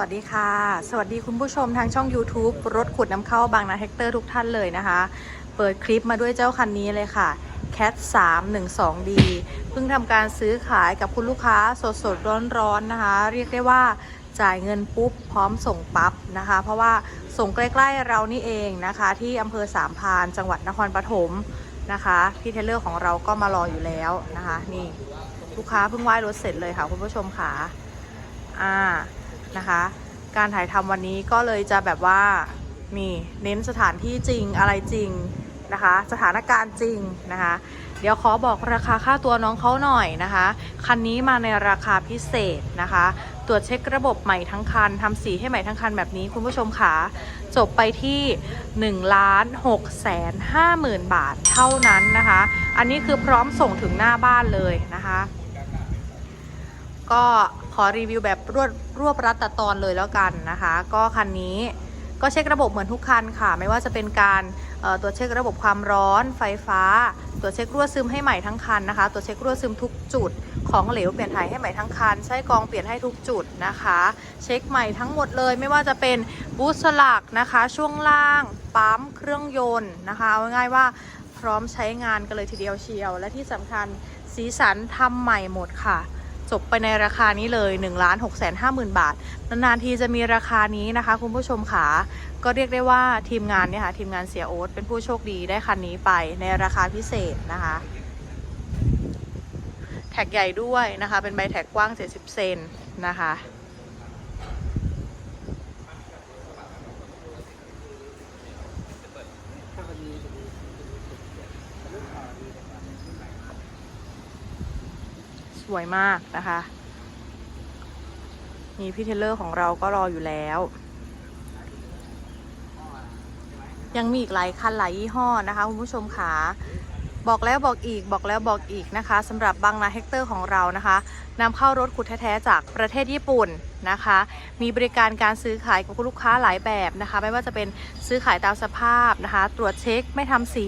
วัสดีค่ะ สวัสดีคุณผู้ชมทางช่อง YouTube รถขุดน้ำเข้าบางนาแท็กเตอร์ทุกท่านเลยนะคะ เปิดคลิปมาด้วยเจ้าคันนี้เลยค่ะ Cat 312D เพิ่งทำการซื้อขายกับคุณลูกค้าสดสดร้อนร้อนนะคะ เรียกได้ว่าจ่ายเงินปุ๊บ พร้อมส่งปั๊บนะคะ เพราะว่าส่งใกล้ๆเรานี่เองนะคะ ที่อำเภอสามพานจังหวัดนครปฐมนะคะพี่เทเลอร์ของเราก็มารออยู่แล้วนะคะ นี่ลูกค้าเพิ่งไหว้รถเสร็จเลยค่ะคุณผู้ชมค่ะอ่า นะคะ การถ่ายทำวันนี้ก็เลยจะแบบว่านี่เน้นสถานที่จริงอะไรจริงนะคะ สถานการณ์จริงนะคะ เดี๋ยวขอบอกราคาค่าตัวน้องเขาหน่อยนะคะ คันนี้มาในราคาพิเศษนะคะ ตรวจเช็คระบบใหม่ทั้งคันทำสีให้ใหม่ทั้งคันแบบนี้คุณผู้ชมค่ะจบไปที่1ล้าน6แสน5หมื่นบาทเท่านั้นนะคะ อันนี้คือพร้อมส่งถึงหน้าบ้านเลยนะคะ ก็ ขอรีวิวแบบรวดรวบรัดตัดตอนเลยแล้วกันนะคะ ก็คันนี้ก็เช็คระบบเหมือนทุกคันค่ะ ไม่ว่าจะเป็นการตรวจเช็คระบบความร้อนไฟฟ้า ตรวจเช็ครั่วซึมให้ใหม่ทั้งคันนะคะ ตรวจเช็ครั่วซึมทุกจุด ของเหลวเปลี่ยนถ่ายให้ใหม่ทั้งคันไส้กรองเปลี่ยนให้ทุกจุดนะคะ เช็คใหม่ทั้งหมดเลย ไม่ว่าจะเป็นบูสต์สลักนะคะ ช่วงล่างปั๊มเครื่องยนต์นะคะเอาง่ายว่าพร้อมใช้งานกันเลยทีเดียวเชียว และที่สำคัญสีสันทำใหม่หมดค่ะ จบไปในราคานี้เลย1นึ่งล้านหกแสนห้าหมื่นบาท นานๆทีจะมีราคานี้นะคะ คุณผู้ชมขาก็เรียกได้ว่าทีมงานเนี่ยค่ะทีมงานเสียโอ๊ตเป็นผู้โชคดีได้คันนี้ไปในราคาพิเศษนะคะ แท็กใหญ่ด้วยนะคะ เป็นใบแท็กกว้าง 70 เซนนะคะ สวยมากนะคะนี่พี่เทเลอร์ของเราก็รออยู่แล้ว ยังมีอีกหลายคันหลายยี่ห้อนะคะคุณผู้ชมขาบอกแล้วบอกอีกบอกแล้วบอกอีกนะคะสำหรับบางนาเฮกเตอร์ของเรานะคะนำเข้ารถขุดแท้ๆจากประเทศญี่ปุ่นนะคะ มีบริการการซื้อขายกับลูกค้าหลายแบบนะคะ ไม่ว่าจะเป็นซื้อขายตามสภาพนะคะ ตรวจเช็คไม่ทำสี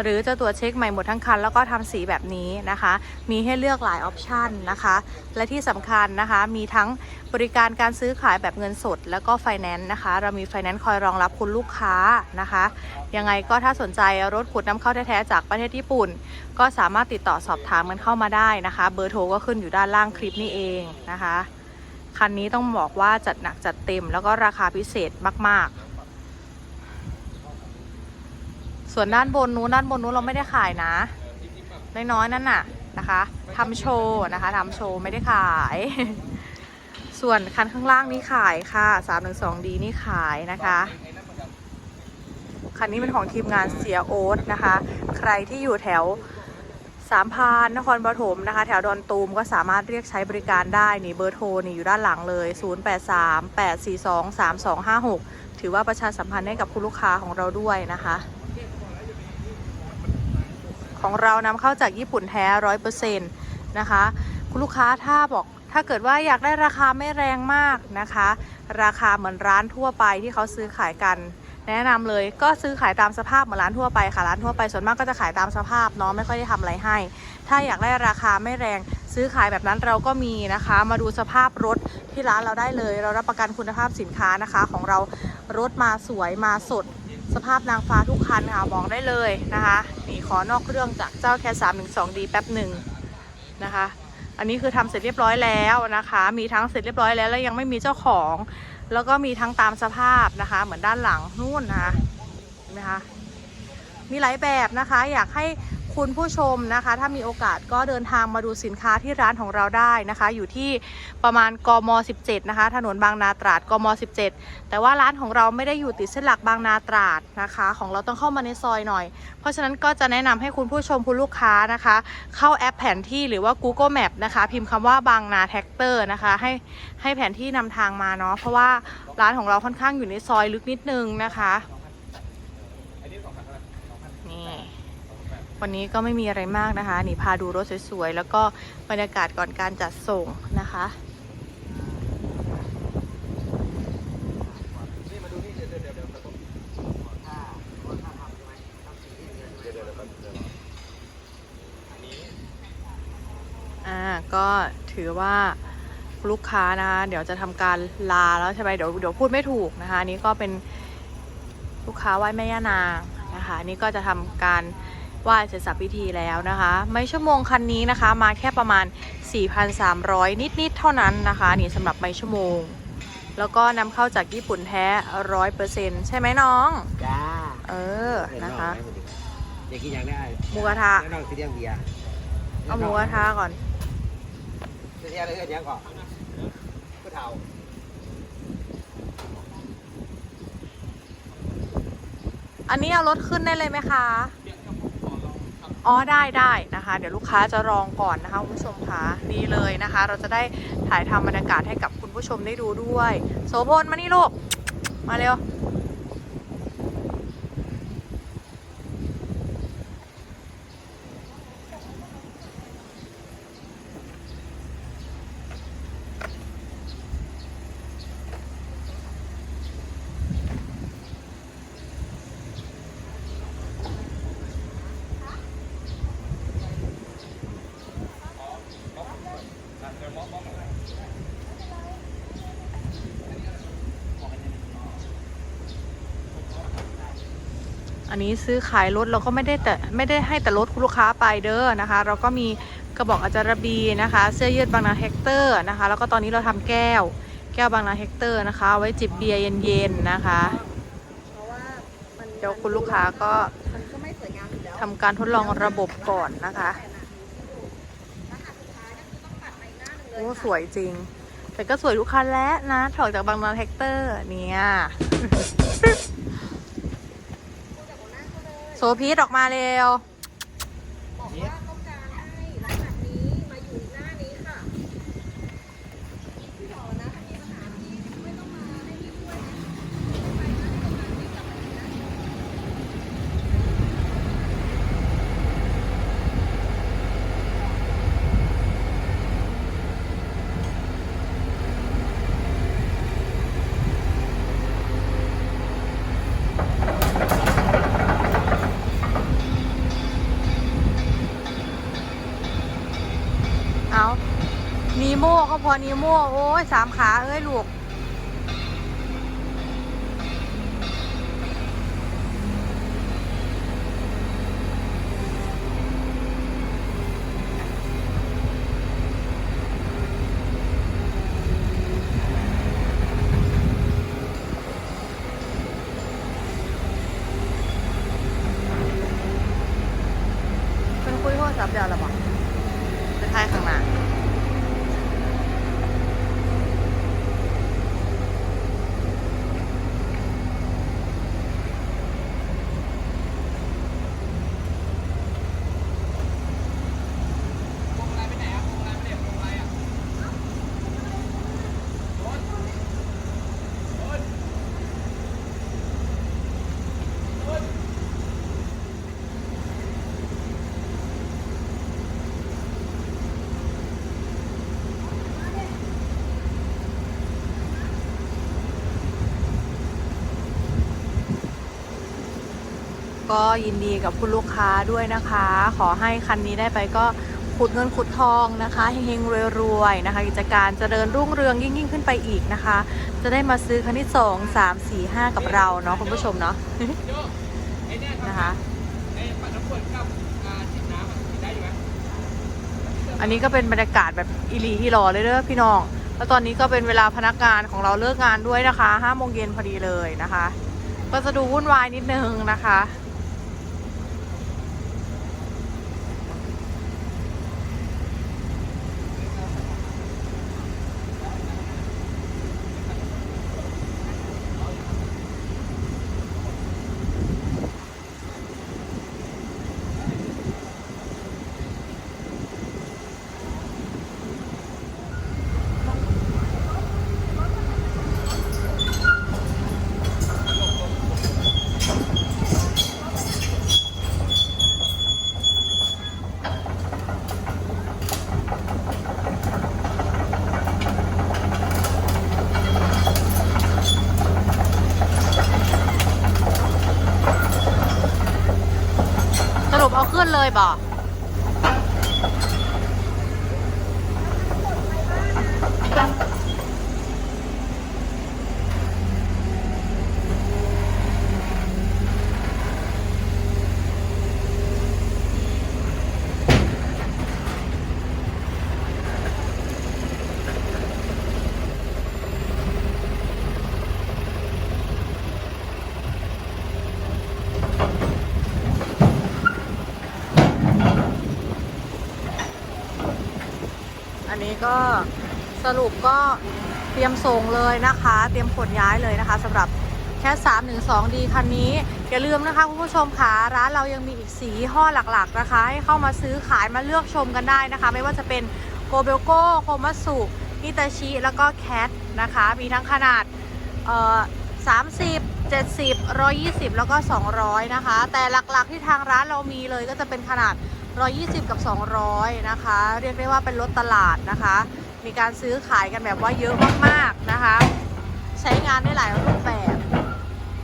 หรือจะตรวจเช็คใหม่หมดทั้งคัน แล้วก็ทำสีแบบนี้นะคะ มีให้เลือกหลายออปชันนะคะ และที่สำคัญนะคะมีทั้งบริการการซื้อขายแบบเงินสด แล้วก็ไฟแนนซ์นะคะ เรามีไฟแนนซ์คอยรองรับคุณลูกค้านะคะ ยังไงก็ถ้าสนใจรถขุดน้ำเข้าแท้ๆจากประเทศญี่ปุ่น ก็สามารถติดต่อสอบถามกันเข้ามาได้นะคะ เบอร์โทรก็ขึ้นอยู่ด้านล่างคลิปนี้เองนะคะ คันนี้ต้องบอกว่าจัดหนักจัดเต็มแล้วก็ราคาพิเศษมาก ๆ ส่วนด้านบนนู้นด้านบนนู้นเราไม่ได้ขายนะน้อยๆนั่นน่ะนะคะทำโชว์นะคะทำโชว์ไม่ได้ขาย ส่วนคันข้างล่างนี้ขายค่ะ 312D นี่ขายนะคะคันนี้เป็นของทีมงานเสียโอ๊ตนะคะ ใครที่อยู่แถว สามพานนครปฐมนะคะ แถวดอนตูมก็สามารถเรียกใช้บริการได้นี่เบอร์โทรนี่อยู่ด้านหลังเลย 0838423256 ถือว่าประชาสัมพันธ์ให้กับคุณลูกค้าของเราด้วยนะคะ ของเรานำเข้าจากญี่ปุ่นแท้ร้อยเปอร์เซ็นต์นะคะ คุณลูกค้าถ้าบอกถ้าเกิดว่าอยากได้ราคาไม่แรงมากนะคะ ราคาเหมือนร้านทั่วไปที่เขาซื้อขายกัน แนะนำเลยก็ซื้อขายตามสภาพเหมือนร้านทั่วไปค่ะร้านทั่วไปส่วนมากก็จะขายตามสภาพเนาะไม่ค่อยได้ทำอะไรให้ ถ้าอยากได้ราคาไม่แรงซื้อขายแบบนั้นเราก็มีนะคะ มาดูสภาพรถที่ร้านเราได้เลย เรารับประกันคุณภาพสินค้านะคะ ของเรารถมาสวยมาสด สภาพนางฟ้าทุกคันค่ะมองได้เลยนะคะนี่ขอนอกเรื่องจากเจ้าแค่3 1 2 d แป๊บหนึ่งนะคะ อันนี้คือทำเสร็จเรียบร้อยแล้วนะคะ มีทั้งเสร็จเรียบร้อยแล้วแล้วยังไม่มีเจ้าของ แล้วก็มีทั้งตามสภาพนะคะ เหมือนด้านหลังนู่นนะคะเห็นไหมคะมีหลายแบบนะคะ อยากให้ คุณผู้ชมนะคะ ถ้ามีโอกาสก็เดินทางมาดูสินค้าที่ร้านของเราได้นะคะ อยู่ที่ประมาณกม 17 นะคะ ถนนบางนาตราดกม 17 แต่ว่าร้านของเราไม่ได้อยู่ติดเส้นหลักบางนาตราดนะคะ ของเราต้องเข้ามาในซอยหน่อย เพราะฉะนั้นก็จะแนะนำให้คุณผู้ชมคุณลูกค้านะคะ เข้าแอปแผนที่หรือว่า Google Map นะคะ พิมพ์คำว่าบางนาแท็กเตอร์นะคะ ให้ให้แผนที่นำทางมาเนาะเพราะว่าร้านของเราค่อนข้างอยู่ในซอยลึกนิดนึงนะคะนี่ วันนี้ก็ไม่มีอะไรมากนะคะนี่พาดูรถสวยๆ แล้วก็บรรยากาศก่อนการจัดส่งนะคะอ่าก็ถือว่าลูกค้านะคะเดี๋ยวจะทำการลาแล้วใช่ไหมเดี๋ยวเดี๋ยวพูดไม่ถูกนะคะนี่ก็เป็นลูกค้าไหว้แม่ย่านางนะคะนนี่ก็จะทำการ ไหว้เสร็จสับพิธีแล้วนะคะ ไม่ชั่วโมงคันนี้นะคะ มาแค่ประมาณ 4,300 นิดๆเท่านั้นนะคะ นี่สำหรับไม่ชั่วโมง แล้วก็นำเข้าจากญี่ปุ่นแท้ร้อยเปอร์เซ็นต์ใช่ไหมน้อง จ้าเออนะคะอยากกินอย่างได้หมูกระทะแล้วน้องสิเลี้ยงเบียร์เอาหมูกระทะก่อนสิเลี้ยงอะไรเลี้ยงก่อนผู้เฒ่าอันนี้เอารถขึ้นได้เลยไหมคะ อ๋อได้ได้นะคะ เดี๋ยวลูกค้าจะลองก่อนนะคะคุณผู้ชมคะดีเลยนะคะ เราจะได้ถ่ายทำบรรยากาศให้กับคุณผู้ชมได้ดูด้วย โสพลมานี่ลูกมาเร็ว อันนี้ซื้อขายรถเราก็ไม่ได้แต่ไม่ได้ให้แต่รถคุณลูกค้าไปเด้อนะคะ เราก็มีกระบอกอาจารบีนะคะ เสื้อยืดบางนาเฮกเตอร์นะคะ แล้วก็ตอนนี้เราทำแก้ว แก้วบางนาเฮกเตอร์นะคะเอาไว้จิบเบียร์เย็นๆนะคะเพราะว่ามันเดี๋ยวคุณลูกค้าก็มันก็ไม่สวยงามอยู่แล้วทำการทดลองระบบก่อนนะคะ โอ้สวยจริง แต่ก็สวยทุกคันแล้วนะ ถอดจากบางนาแท็กเตอร์เนี่ยโซพีทออกมาเร็ว บอกว่าต้องการให้รหัสนี้มาอยู่หน้านี้ค่ะพี่บอกนะถ้ามีปัญหาพี่ไม่ต้องมาให้พี่ช่วยนะไปนะที่ตรงนั้นพี่กลับมาเลยนะ เอา นีโม่ก็พอนีโม่โอ้ยสามขาเอ้ยลูก เป็นคุยโทรศัพท์เดียวหรอบอกไปท้ายข้างหน้า ก็ยินดีกับคุณลูกค้าด้วยนะคะ ขอให้คันนี้ได้ไปก็ขุดเงินขุดทองนะคะเฮงๆรวยๆนะคะ กิจการเจริญรุ่งเรืองยิ่งยิ่งๆขึ้นไปอีกนะคะ จะได้มาซื้อคันที่สองสามสี่ห้ากับเราเนาะคุณผู้ชมเนาะนะคะอันนี้ก็เป็นบรรยากาศแบบอิลีอีหลอเลยเด้อพี่น้อง แล้วตอนนี้ก็เป็นเวลาพนักงานของเราเลิกงานด้วยนะคะห้าโมงเย็นพอดีเลยนะคะ ก็จะดูวุ่นวายนิดนึงนะคะ ก็สรุปก็เตรียมส่งเลยนะคะ เตรียมขนย้ายเลยนะคะสำหรับแค่3 1 2ดีคันนี้ อย่าลืมนะคะคุณผู้ชมค่ะร้านเรายังมีอีกสีห้อหลักๆนะคะ ให้เข้ามาซื้อขายมาเลือกชมกันได้นะคะ ไม่ว่าจะเป็นโกเบลโก้โคมัสุฮิตาชิ แล้วก็แคทนะคะ มีทั้งขนาดเอ่อ30 70 120 แล้วก็ 200 นะคะ แต่หลักๆที่ทางร้านเรามีเลยก็จะเป็นขนาด 120 กับ 200 นะคะ เรียกได้ว่าเป็นรถตลาดนะคะ มีการซื้อขายกันแบบว่าเยอะมากๆนะคะ ใช้งานได้หลายรูปแบบ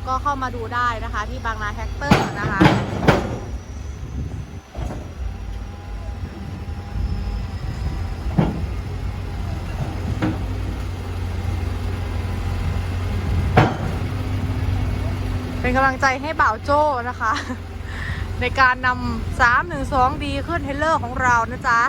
ก็เข้ามาดูได้นะคะที่บางนาแฮกเตอร์นะคะเป็นกำลังใจให้บ่าวโจ้นะคะ ในการนำ3 1 2 ดีขึ้นเทเลอร์ของเรานะจ๊ะ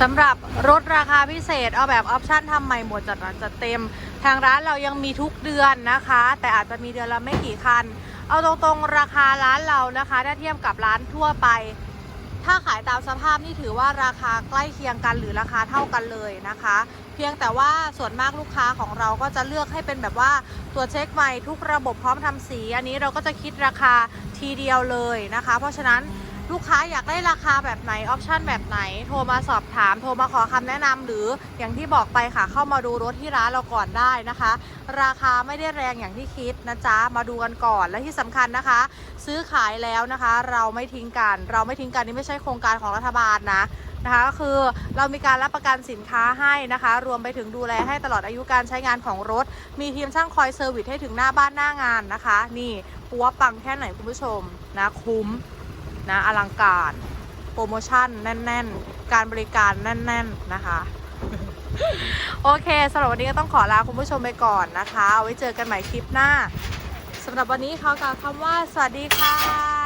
สำหรับรถราคาพิเศษเอาแบบออปชั่นทำใหม่หมดจัดหนักจัดเต็ม ทางร้านเรายังมีทุกเดือนนะคะ แต่อาจจะมีเดือนละไม่กี่คัน เอาตรงๆราคาร้านเรานะคะ ถ้าเทียบกับร้านทั่วไป ถ้าขายตามสภาพนี่ถือว่าราคาใกล้เคียงกันหรือราคาเท่ากันเลยนะคะ เพียงแต่ว่าส่วนมากลูกค้าของเราก็จะเลือกให้เป็นแบบว่าตรวเช็คใหม่ทุกระบบพร้อมทำสี อันนี้เราก็จะคิดราคาทีเดียวเลยนะคะ เพราะฉะนั้น ลูกค้าอยากได้ราคาแบบไหน ออปชันแบบไหน โทรมาสอบถาม โทรมาขอคำแนะนำหรืออย่างที่บอกไปค่ะ เข้ามาดูรถที่ร้านเราก่อนได้นะคะ ราคาไม่ได้แรงอย่างที่คิดนะจ๊ะ มาดูกันก่อน และที่สำคัญนะคะ ซื้อขายแล้วนะคะ เราไม่ทิ้งกัน เราไม่ทิ้งกันนี่ไม่ใช่โครงการของรัฐบาลนะนะคะก็คือเรามีการรับประกันสินค้าให้นะคะ รวมไปถึงดูแลให้ตลอดอายุการใช้งานของรถ มีทีมช่างคอยเซอร์วิสให้ถึงหน้าบ้านหน้างานนะคะ นี่ปัวปังแค่ไหนคุณผู้ชมนะคุ้ม นะอลังการ โปรโมชั่นแน่น ๆ การบริการแน่น ๆ นะคะ โอเคสำหรับวันนี้ก็ต้องขอลาคุณผู้ชมไปก่อนนะคะเอาไว้เจอกันใหม่คลิปหน้าสำหรับวันนี้เขากล่าวคำว่าสวัสดีค่ะ